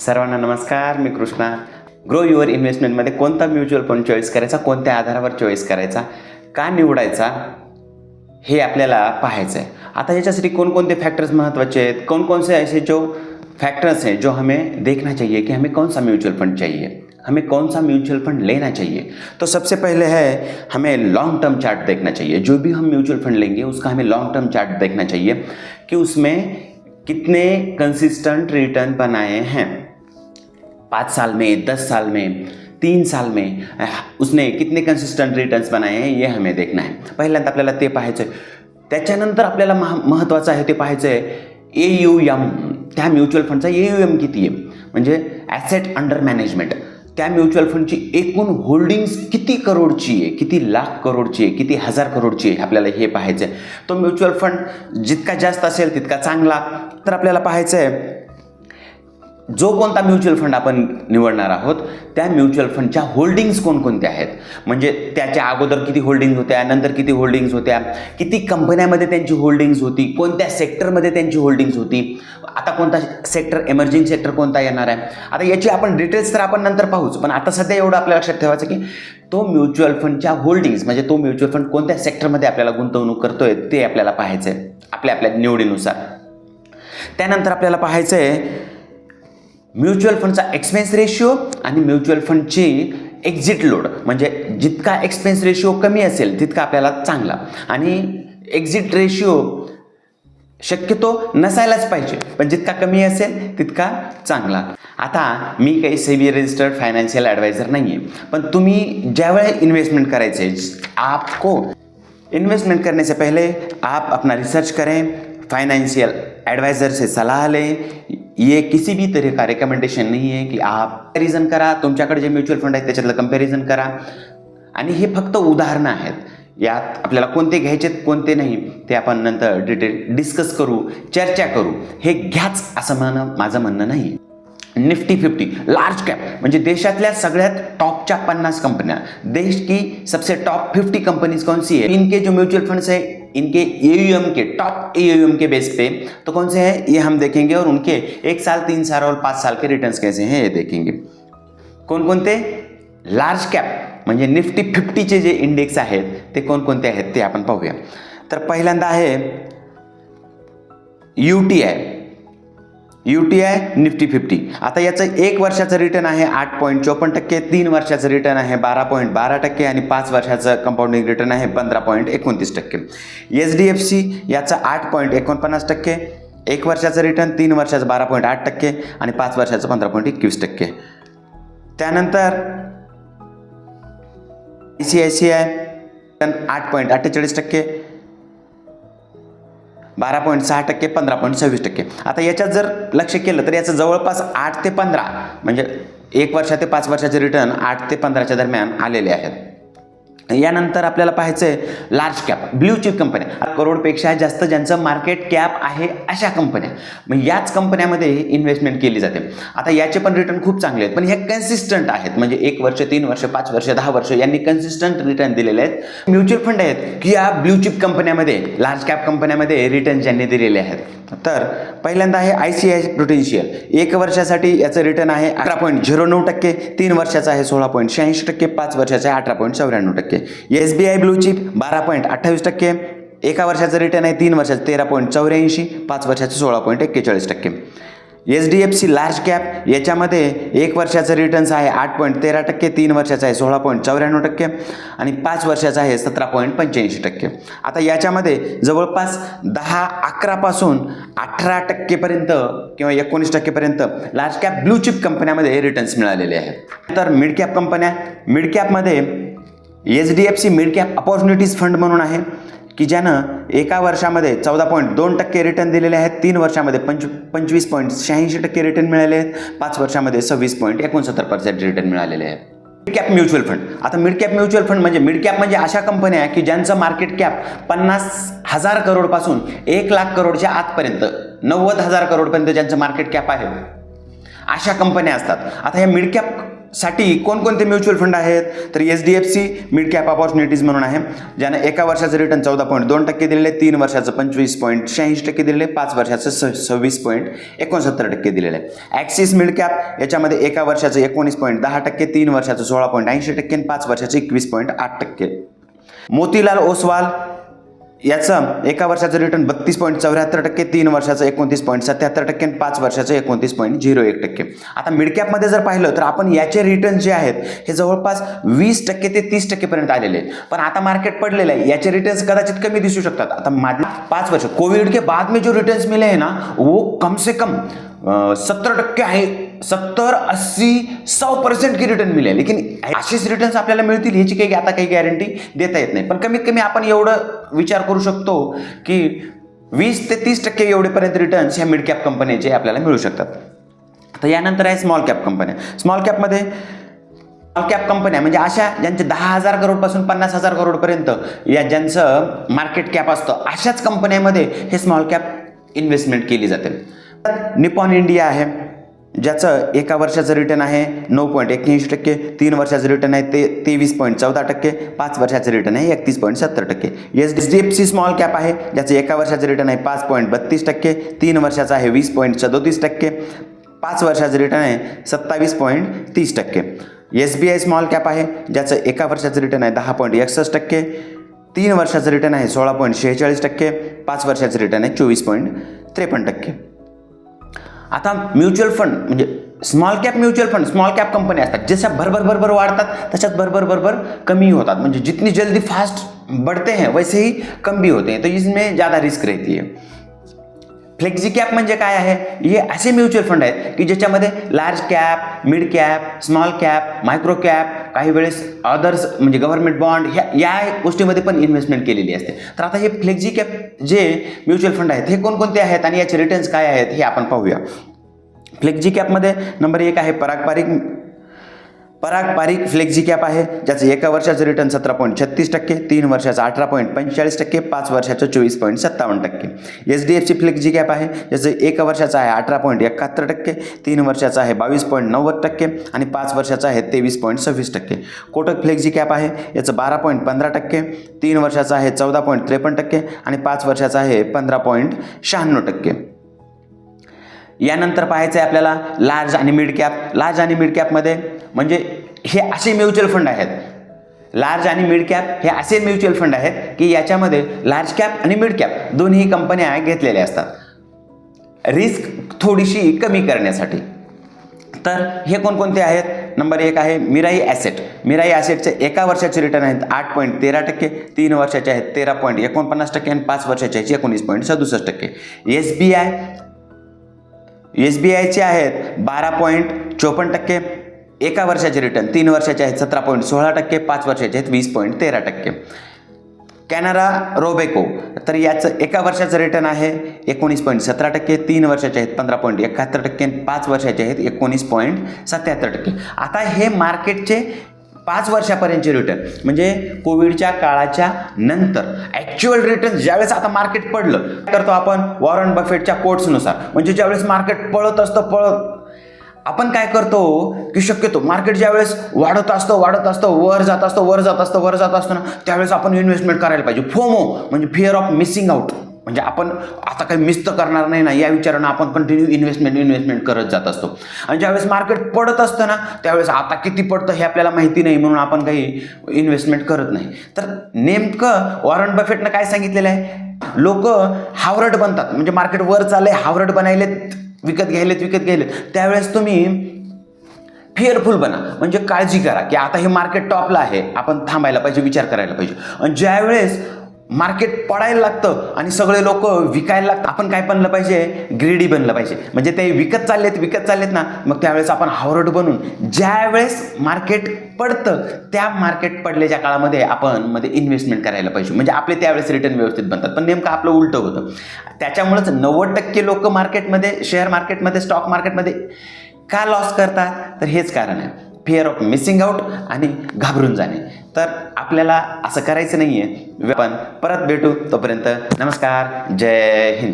सर्वांना नमस्कार, मी कृष्णा. ग्रो युअर इन्व्हेस्टमेंटमध्ये कोणता म्युच्युअल फंड चॉईस करायचा, कोणत्या आधारावर चॉईस करायचा, का निवडायचा, हे आपल्याला पाहायचं आहे आता याच्यासाठी कोणकोणते फैक्टर्स महत्त्वाचे आहेत? कौन कौन से ऐसे जो फैक्टर्स हैं जो हमें देखना चाहिए कि हमें कौन सा म्यूचुअल फंड चाहिए? हमें कौन सा म्यूचुअल फंड लेना चाहिए? तो सबसे पहले है, हमें लॉन्ग टर्म चार्ट देखना चाहिए। जो भी हम म्यूचुअल फंड लेंगे, उसका हमें लॉन्ग टर्म चार्ट देखना चाहिए कि उसमें कितने कंसिस्टेंट रिटर्न बनाए हैं। पाँच साल में दस साल में तीन साल में उसने कितने कन्सिस्टंट रिटर्न्स बनाए हैं हे हमें देखणं आहे पहिल्यांदा आपल्याला ते पाहायचं आहे त्याच्यानंतर आपल्याला महा महत्त्वाचं आहे ते पाहायचं आहे ए यू एम त्या म्युच्युअल फंडचा ए यू एम किती आहे? म्हणजे ॲसेट अंडर मॅनेजमेंट त्या म्युच्युअल फंडची एकूण होल्डिंग्स किती करोडची आहे? किती लाख करोडची आहे? किती हजार करोडची आहे? आपल्याला हे पाहायचं आहे तो म्युच्युअल फंड जितका जास्त असेल तितका चांगला. तर आपल्याला पाहायचं आहे जो कोणता म्युच्युअल फंड आपण निवडणार आहोत त्या म्युच्युअल फंडच्या होल्डिंग्स कोणकोणत्या आहेत? म्हणजे त्याच्या अगोदर किती होल्डिंग्स होत्या नंतर किती होल्डिंग्स होत्या किती कंपन्यामध्ये त्यांची होल्डिंग्स होती कोणत्या सेक्टरमध्ये त्यांची होल्डिंग्स होती? आता कोणता सेक्टर एमर्जिंग सेक्टर कोणता येणार आहे? आता याची आपण डिटेल्स तर आपण नंतर पाहूच पण आता सध्या एवढं आपल्या लक्षात ठेवायचं की तो म्युच्युअल फंडच्या होल्डिंग्स म्हणजे तो म्युच्युअल फंड कोणत्या सेक्टरमध्ये आपल्याला गुंतवणूक करतोय ते आपल्याला पाहायचं आहे आपल्या आपल्या निवडीनुसार. त्यानंतर आपल्याला पाहायचं आहे म्युच्युअल फंडचा एक्सपेन्स रेशिओ आणि म्युच्युअल फंडची एक्झिट लोड. म्हणजे जितका एक्सपेन्स रेशिओ कमी असेल तितका आपल्याला चांगला. आणि एक्झिट रेशिओ शक्यतो नसायलाच पाहिजे पण जितका कमी असेल तितका चांगला. आता मी काही सेबी रजिस्टर्ड फायनान्शियल ॲडवायझर नाही आहे पण तुम्ही ज्यावेळी इन्वेस्टमेंट करायचे आपको इन्वेस्टमेंट करने से पहले आप अपना रिसर्च करें फाइनेंशियल एडवाइज़र से सलाह लें। ये किसी भी तरह का रिकमेंडेशन नहीं है की आप कंपॅरिझन करा तुमच्याकडे जे म्युच्युअल फंड आहेत त्याच्यातलं कंपॅरिझन करा. आणि हे फक्त उदाहरणं आहेत. यात आपल्याला कोणते घ्यायचेत कोणते नाही ते आपण नंतर डिटेल डिस्कस करू चर्चा करू. हे घ्याच असं म्हणणं माझं म्हणणं नाही. निफ्टी फिफ्टी लार्ज कॅप म्हणजे देशातल्या सगळ्यात टॉपच्या पन्नास कंपन्या देश की सबसे टॉप फिफ्टी कंपनीज कौन सी है इनके जो म्युच्युअल फंड्स है इनके ए के टॉप ए के बेस पे। तो कौन से हैं? ये हम देखेंगे और उनके एक साल, तीन साल और पाँच साल के रिटर्न्स कैसे हैं, ये देखेंगे। कौन कोणते लार्ज कॅप म्हणजे निफ्टी फिफ्टीचे जे इंडेक्स आहेत ते कोणकोणते आहेत ते आपण पाहूया। तर पहिल्यांदा आहे U T I U T I Nifty fifty आता याचं एक वर्षाचं रिटर्न आहे आठ पॉईंट चोपन्न टक्के तीन वर्षाचं रिटर्न आहे बारा पॉईंट बारा टक्के आणि पाच वर्षाचं कंपाऊंडिंग रिटर्न आहे पंधरा पॉईंट एकोणतीस टक्के. एच डी एफ सी याचं आठ पॉईंट एकोणपन्नास टक्के एक वर्षाचं रिटर्न तीन वर्षाचं बारा पॉईंट आठ टक्के आणि पाच वर्षाचं पंधरा पॉईंट एकवीस टक्के. त्यानंतर I C I C I आठ पॉईंट अठ्ठेचाळीस टक्के बारा पॉईंट सहा टक्के पंधरा पॉईंट सव्वीस टक्के. आता याच्यात जर लक्ष केलं तर याचं जवळपास आठ ते पंधरा म्हणजे एक वर्षा ते पाच वर्षाचे रिटर्न आठ ते पंधराच्या दरम्यान आलेले आहेत. यानंतर आपल्याला पाहायचं आहे लार्ज कॅप ब्ल्यू चिप कंपन्या करोडपेक्षा जास्त ज्यांचं मार्केट कॅप आहे अशा कंपन्या मग याच कंपन्यामध्ये इन्व्हेस्टमेंट केली जाते. आता याचे पण रिटर्न खूप चांगले आहेत. पण हे कन्सिस्टंट आहेत. म्हणजे एक वर्ष तीन वर्ष पाच वर्ष दहा वर्ष यांनी कन्सिस्टंट रिटर्न दिलेले आहेत. म्युच्युअल फंड आहेत की या ब्ल्यू चिप कंपन्यामध्ये लार्ज कॅप कंपन्यामध्ये रिटर्न ज्यांनी दिलेले आहेत. तर पहिल्यांदा आहे आय सी आय प्रोटेन्शियल एक वर्षासाठी याचं रिटर्न आहे अकरा पॉईंट झिरो नऊ टक्के तीन वर्षाचं आहे सोळा पॉईंट शहाऐंशी टक्के पाच वर्षाचं आहे अठरा पॉईंट चौऱ्याण्णव टक्के. S B I blue chip बारा पॉईंट अठ्ठावीस टक्के. एका वर्षाचं रिटर्न आहे तीन वर्षाचं तेरा पॉईंट चौऱ्याऐंशी पाच वर्षाचं सोळा पॉईंट एक्केचाळीस टक्के. H D F C large cap याच्यामध्ये एक वर्षाचं रिटर्न्स आहे आठ पॉईंट तेरा टक्के तीन वर्षाचं आहे सोळा पॉईंट चौऱ्याण्णव टक्के आणि पाच वर्षाचं आहे सतरा पॉईंट पंच्याऐंशी टक्के. आता याच्यामध्ये जवळपास दहा अकरापासून अठरा टक्केपर्यंत किंवा एकोणीस टक्केपर्यंत लार्ज कॅप ब्लू चिप कंपन्यामध्ये रिटर्न्स मिळालेले आहेत. तर मिड कॅप कंपन्या mid कॅपमध्ये H D F C mid cap opportunities fund म्हणून आहे की ज्यानं एका वर्षामध्ये चौदा पॉईंट दोन टक्के रिटर्न दिलेले आहेत तीन वर्षामध्ये पंच पंचवीस पॉईंट शहाऐंशी टक्के रिटर्न मिळाले आहेत पाच वर्षामध्ये सव्वीस पॉईंट एकोणसत्तर पर्सेंट रिटर्न मिळालेले आहेत. Mid cap mutual fund. आता मिड कॅप म्युच्युअल फंड म्हणजे मिड कॅप म्हणजे अशा कंपन्या की ज्यांचं मार्केट कॅप पन्नास हजार करोडपासून एक लाख करोडच्या आतपर्यंत नव्वद हजार करोडपर्यंत ज्यांचं मार्केट कॅप आहे अशा कंपन्या असतात. आता ह्या मिड कॅप साठी कोणकोणते म्युच्युअल फंड आहेत? तर H D F C mid cap opportunities म्हणून आहे ज्यानं एका वर्षाचं रिटर्न चौदा पॉईंट दोन टक्के दिलेले आहे, तीन वर्षाचं पंचवीस पॉईंट शहाऐंशी टक्के दिलेले आहे, पाच वर्षाचं स सव्वीस पॉईंट एकोणसत्तर टक्के दिलेलं. आहे ॲक्सिस मिड कॅप याच्यामध्ये एका वर्षाचं एकोणीस पॉईंट दहा टक्के तीन वर्षाचं सोळा पॉईंट ऐंशी टक्के आणि पाच वर्षाचं एकवीस पॉईंट आठ टक्के. मोतीलाल ओसवाल याचं एका वर्षाचं रिटर्न बत्तीस पॉईंट चौऱ्याहत्तर टक्के तीन वर्षाचं एकोणतीस पॉईंट सत्याहत्तर टक्के आणि पाच वर्षाचं एकोणतीस पॉईंट झिरो एक टक्के. आता मिडकॅपमध्ये जर पाहिलं तर आपण याचे रिटर्न जे आहेत हे जवळपास वीस टक्के ते तीस टक्केपर्यंत आलेले आहेत. पण आता मार्केट पडलेलं आहे याचे रिटर्न्स कदाचित कमी दिसू शकतात. आता माझे पाच वर्ष कोविड के बाद में जो रिटर्न्स मिले हैं ना वो कम से कम सत्तर टक्के आहे. सत्तर अस्सी सौ परसेंट की रिटर्न मिले लेकिन असेच रिटर्न्स आपल्याला मिळतील ह्याची काही आता काही गॅरंटी देता येत नाही. पण कमीत कमी आपण एवढं विचार करू शकतो की वीस ते तीस टक्के एवढेपर्यंत रिटर्न्स ह्या मिड कॅप कंपनीचे आपल्याला मिळू शकतात. तर यानंतर आहे स्मॉल कॅप कंपन्या स्मॉल कॅपमध्ये स्मॉल कॅप कंपन्या म्हणजे अशा ज्यांचे दहा हजार करोडपासून पन्नास हजार करोडपर्यंत या ज्यांचं मार्केट कॅप असतं अशाच कंपन्यामध्ये हे स्मॉल कॅप इन्व्हेस्टमेंट केली जाते. निपॉन इंडिया आहे. ज्याचं एका वर्षाचं रिटर्न आहे नऊ पॉईंट एक्क्याऐंशी टक्के तीन वर्षाचं रिटर्न आहे ते तेवीस पॉईंट चौदा टक्के पाच वर्षाचं रिटर्न आहे एकतीस पॉईंट सत्तर टक्के. S D F C small cap आहे ज्याचं एका वर्षाचं रिटर्न आहे पाच पॉईंट बत्तीस टक्के तीन वर्षाचं आहे वीस पॉईंट सदोतीस टक्के पाच वर्षाचं रिटर्न आहे सत्तावीस पॉईंट तीस टक्के. S B I small cap आहे ज्याचं एका वर्षाचं रिटर्न आहे दहा पॉईंट एकसष्ट टक्के तीन वर्षाचं रिटर्न आहे सोळा पॉईंट शेहेचाळीस टक्के पाच वर्षाचं रिटर्न आहे चोवीस पॉईंट त्रेपन्न टक्के. आता म्युच्युअल फंड, म्हणजे small cap mutual fund small cap company असतात जशा भरभर भरभर वाढतात तशाच भरभर भरभर कमी होतात. म्हणजे जितनी जल्दी फास्ट बढ़ते हैं, वैसे ही कम भी होते हैं. तो इसमें ज़्यादा रिस्क रहती है. फ्लेक्झी कॅप म्हणजे काय आहे? हे असे म्युच्युअल फंड आहेत की ज्याच्यामध्ये large cap mid cap small cap micro cap काही वेळेस अदर्स म्हणजे गव्हर्नमेंट बॉन्ड ह्या या गोष्टीमध्ये पण इन्व्हेस्टमेंट केलेली असते. तर आता हे फ्लेक्झी कॅप जे म्युच्युअल फंड आहेत हे कोणकोणते आहेत आणि याचे रिटर्न्स काय आहेत हे आपण पाहूया. फ्लेक्झी कॅपमध्ये नंबर एक आहे पारंपरिक पराग पारिक फ्लेक्झी कॅप आहे ज्याचं एका वर्षाचं रिटर्न सतरा पॉईंट छत्तीस टक्के तीन वर्षाचं अठरा पॉईंट पंचेचाळीस टक्के पाच वर्षाचं चोवीस पॉईंट सत्तावन्न टक्के. H D F C flexi cap आहे ज्याचं एका वर्षाचं आहे अठरा पॉईंट एकाहत्तर टक्के तीन वर्षाचं आहे बावीस पॉईंट नव्वद टक्के आणि पाच वर्षाचं आहे तेवीस पॉईंट सव्वीस टक्के. कोटक फ्लेक्झी कॅप आहे याचं बारा पॉईंट पंधरा टक्के तीन वर्षाचं आहे चौदा पॉईंट त्रेपन्न टक्के आणि पाच वर्षाचं आहे पंधरा पॉईंट शहाण्णव टक्के. यानंतर पाहायचं आहे आपल्याला लार्ज आणि मिड कॅप लार्ज आणि मिड कॅपमध्ये म्हणजे हे असे म्युच्युअल फंड आहेत. लार्ज आणि मिड कॅप हे असे म्युच्युअल फंड आहेत की याच्यामध्ये लार्ज कॅप आणि मिड कॅप दोन्ही कंपन्या घेतलेल्या असतात. रिस्क थोडीशी कमी करण्यासाठी. तर हे कोणकोणते आहेत? नंबर एक आहे मिराई ॲसेट मिराई ॲसेटचे एका वर्षाचे रिटर्न आहेत आठ पॉईंट तेरा टक्के तीन वर्षाचे आहेत तेरा पॉईंट एकोणपन्नास टक्के आणि पाच वर्षाचे आहेत एकोणीस पॉईंट सदुसष्ट टक्के. S B I S B आयचे आहेत बारा पॉईंट चोपन्न टक्के एका वर्षाचे रिटर्न तीन वर्षाचे आहेत सतरा पॉईंट सोळा टक्के पाच वर्षाचे आहेत वीस पॉईंट तेरा टक्के. कॅनरा रोबेको तर याचं एका वर्षाचं रिटर्न आहे एकोणीस पॉईंट सतरा टक्के तीन वर्षाचे आहेत पंधरा पॉईंट एकाहत्तर टक्के पाच वर्षाचे आहेत एकोणीस पॉईंट सत्याहत्तर टक्के. आता हे मार्केटचे पाच वर्षापर्यंतचे रिटर्न म्हणजे कोविडच्या काळाच्या नंतर. ॲक्च्युअल रिटर्न ज्यावेळेस आता मार्केट पडलं काय करतो आपण? वॉरन बफेटच्या कोट्सनुसार म्हणजे ज्यावेळेस मार्केट पळत असतं पळत. आपण काय करतो की शक्यतो मार्केट ज्यावेळेस वाढत असतं वाढत असतं वर जात असतं वर जात असतं वर जात असतं ना त्यावेळेस आपण इन्व्हेस्टमेंट करायला पाहिजे. फोमो म्हणजे फिअर ऑफ मिसिंग आउट म्हणजे आपण आता काही मिस तर करणार नाही ना या विचारानं आपण कंटिन्यू इन्व्हेस्टमेंट इन्व्हेस्टमेंट करत जात असतो. आणि ज्यावेळेस मार्केट पडत असतं ना त्यावेळेस आता किती पडतं हे आपल्याला माहिती नाही म्हणून आपण काही इन्व्हेस्टमेंट करत नाही. तर नेमकं वॉरन बफेटनं काय सांगितलेलं आहे? लोक हावरट बनतात. म्हणजे मार्केट वर चाललंय हावरट बनायलेत विकत घ्यायलेत विकत घ्यायलेत. त्यावेळेस तुम्ही फिअरफुल बना. म्हणजे काळजी करा की आता हे मार्केट टॉपला आहे. आपण थांबायला पाहिजे विचार करायला पाहिजे. आणि ज्यावेळेस मार्केट पडायला लागतं आणि सगळे लोक विकायला लागतं आपण काय बनलं पाहिजे? ग्रेडी बनलं पाहिजे. म्हणजे ते विकत चाललेत विकत चाललेत ना मग त्यावेळेस आपण हावरट बनून ज्यावेळेस मार्केट पडतं त्या मार्केट पडल्याच्या काळामध्ये आपण मध्ये इन्व्हेस्टमेंट करायला पाहिजे. म्हणजे आपले त्यावेळेस रिटर्न व्यवस्थित बनतात. पण नेमकं आपलं उलटं होतं. त्याच्यामुळेच नव्वद टक्के लोक मार्केटमध्ये शेअर मार्केटमध्ये स्टॉक मार्केटमध्ये का लॉस करतात? तर हेच कारण आहे. फिअर ऑफ मिसिंग आउट आणि घाबरून जाणे. तर आपल्याला असं करायचं नाही आहे पण परत भेटू तोपर्यंत नमस्कार. जय हिंद.